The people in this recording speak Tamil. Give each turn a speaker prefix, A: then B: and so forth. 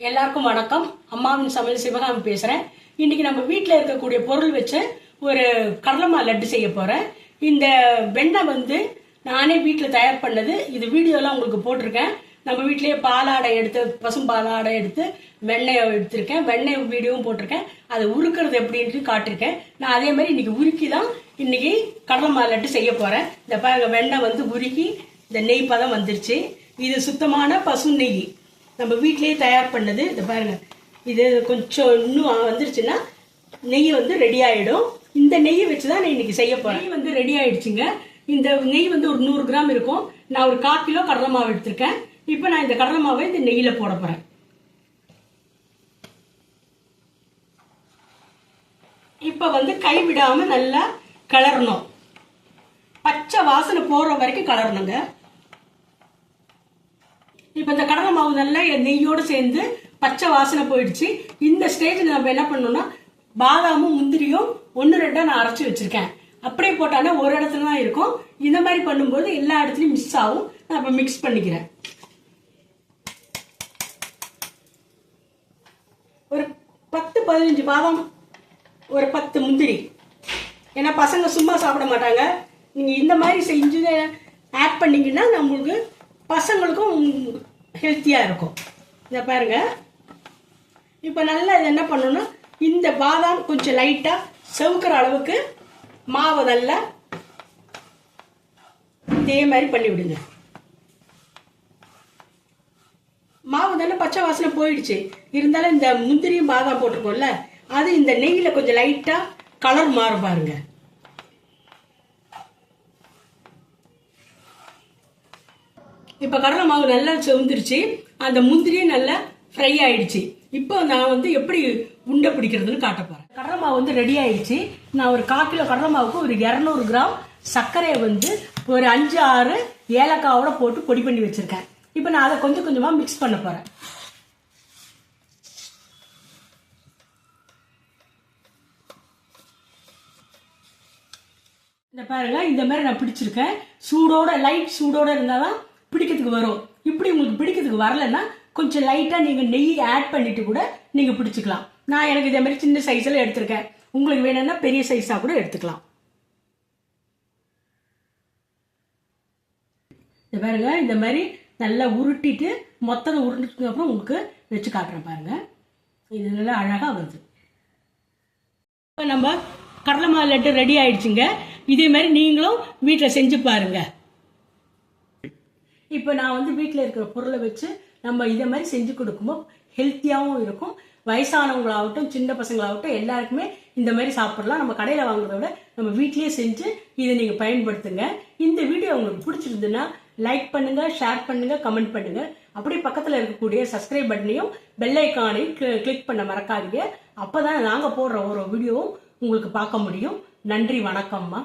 A: எல்லாருக்கும் வணக்கம். அம்மாவின் சமையல் சிவகாமி பேசுறேன். இன்னைக்கு நம்ம வீட்டில் இருக்கக்கூடிய பொருள் வச்சு ஒரு கடலமா லட்டு செய்ய போறேன். இந்த வெண்ணெய் வந்து நானே வீட்டில் தயார் பண்ணது. இது வீடியோலாம் உங்களுக்கு போட்டிருக்கேன். நம்ம வீட்டிலேயே பாலாடை எடுத்து பசும் பாலாடை எடுத்து வெண்ணையை எடுத்திருக்கேன். வெண்ணெய் வீடியோவும் போட்டிருக்கேன். அதை உருக்குறது எப்படின்ட்டு காட்டிருக்கேன். நான் அதே மாதிரி இன்னைக்கு உருக்கி தான் இன்னைக்கு கடலமா லட்டு செய்ய போறேன். இந்த பாருங்க வெண்ணெய் வந்து உருக்கி இந்த நெய் பதம் வந்துருச்சு. இது சுத்தமான பசு நெய் நம்ம வீட்டிலேயே தயார் பண்ணது இந்த பாருங்கள் இது கொஞ்சம் இன்னும் வந்துருச்சுன்னா நெய் வந்து ரெடி ஆகிடும் இந்த நெய் வச்சு தான் நான் இன்னைக்கு செய்ய போகிறேன் நெய் வந்து ரெடி ஆகிடுச்சிங்க இந்த நெய் வந்து ஒரு நூறு கிராம் இருக்கும். நான் ஒரு கால் கிலோ கடலை மாவு எடுத்திருக்கேன். இப்போ நான் இந்த கடலை மாவை இந்த நெய்யில் போட போகிறேன் இப்போ வந்து கை நல்லா கிளறணும். பச்சை வாசனை போடுற வரைக்கும் கிளறணுங்க. இப்போ இந்த கடலை மாவு நல்லா நெய்யோடு சேர்ந்து பச்சை வாசனை போயிடுச்சு. இந்த ஸ்டேஜில் நம்ம என்ன பண்ணணும்னா பாதாமும் முந்திரியும் ஒன்று ரெண்டாக நான் அரைச்சி வச்சிருக்கேன். அப்படியே போட்டாலே ஒரு இடத்துல தான் இருக்கும். இந்த மாதிரி பண்ணும்போது எல்லா இடத்துலையும் மிஸ் ஆகும். நான் இப்போ மிக்ஸ் பண்ணிக்கிறேன். ஒரு பத்து பதினஞ்சு பாதாம் ஒரு பத்து முந்திரி. ஏன்னா பசங்க சும்மா சாப்பிட மாட்டாங்க. நீங்கள் இந்த மாதிரி செஞ்சு ஆட் பண்ணிங்கன்னா நம்மளுக்கு பசங்களுக்கும் ஹெல்த்தியாக இருக்கும். இதை பாருங்கள் இப்போ நல்லா இது என்ன பண்ணணும்னா இந்த பாதாம் கொஞ்சம் லைட்டாக செவுக்கிற அளவுக்கு மாவை நல்லா இதே மாதிரி பண்ணி விடுங்க. மாவு தானே பச்சை வாசனை போயிடுச்சு. இருந்தாலும் இந்த முந்திரியும் பாதாம் போட்டிருக்கோம்ல அது இந்த நெய்யில் கொஞ்சம் லைட்டாக கலர் மாறும் பாருங்கள் இப்போ கடலை மாவு நல்லா செவுந்துருச்சு. அந்த முந்திரியும் நல்லா ஃப்ரை ஆயிடுச்சு. இப்போ நான் வந்து எப்படி உண்டை பிடிக்கிறதுன்னு காட்ட போறேன். கடலை மாவு வந்து ரெடி ஆயிடுச்சு. நான் ஒரு கால் கிலோ கடலை மாவுக்கு ஒரு இரநூறு கிராம் சர்க்கரையை வந்து ஒரு அஞ்சு ஆறு ஏலக்காவோட போட்டு பொடி பண்ணி வச்சிருக்கேன். இப்போ நான் அதை கொஞ்சம் கொஞ்சமாக மிக்ஸ் பண்ண போறேன். இந்த பாருங்க இந்த மாதிரி நான் பிடிச்சிருக்கேன். சூடோட லைட் சூடோட இருந்தால் தான் பிடிக்கிறதுக்கு வரும். இப்படி உங்களுக்கு பிடிக்கிறதுக்கு வரலன்னா கொஞ்சம் லைட்டாக நீங்கள் நெய் ஆட் பண்ணிட்டு கூட நீங்கள் பிடிச்சிக்கலாம். நான் எனக்கு இதே மாதிரி சின்ன சைஸில் எடுத்திருக்கேன். உங்களுக்கு வேணும்னா பெரிய சைஸாக கூட எடுத்துக்கலாம். இந்த பாருங்க இந்த மாதிரி நல்லா உருட்டிட்டு மொத்தத்தை உருட்டுக்கு அப்புறம் உங்களுக்கு வச்சு காட்டுறேன் பாருங்க. இது நல்லா அழகாக வருது. இப்போ நம்ம கடலை மாவு லட்டு ரெடி ஆயிடுச்சுங்க. இதே மாதிரி நீங்களும் வீட்டில் செஞ்சு பாருங்கள் இப்போ நான் வந்து வீட்டில் இருக்கிற பொருளை வச்சு நம்ம இதை மாதிரி செஞ்சு கொடுக்கும்போது ஹெல்த்தியாகவும் இருக்கும். வயசானவங்களாகட்டும் சின்ன பசங்களாகட்டும் எல்லாருக்குமே இந்த மாதிரி சாப்பிடலாம். நம்ம கடையில் வாங்குறத விட நம்ம வீட்லேயே செஞ்சு இதை நீங்கள் பயன்படுத்துங்க. இந்த வீடியோ உங்களுக்கு பிடிச்சிருந்துன்னா லைக் பண்ணுங்க ஷேர் பண்ணுங்க கமெண்ட் பண்ணுங்க. அப்படியே பக்கத்தில் இருக்கக்கூடிய சப்ஸ்கிரைப் பட்டனையும் பெல் ஐக்கானையும் கிளிக் பண்ண மறக்காதீங்க. அப்பதான் நாங்கள் போடுற ஒரு வீடியோவும் உங்களுக்கு பார்க்க முடியும். நன்றி வணக்கம்மா.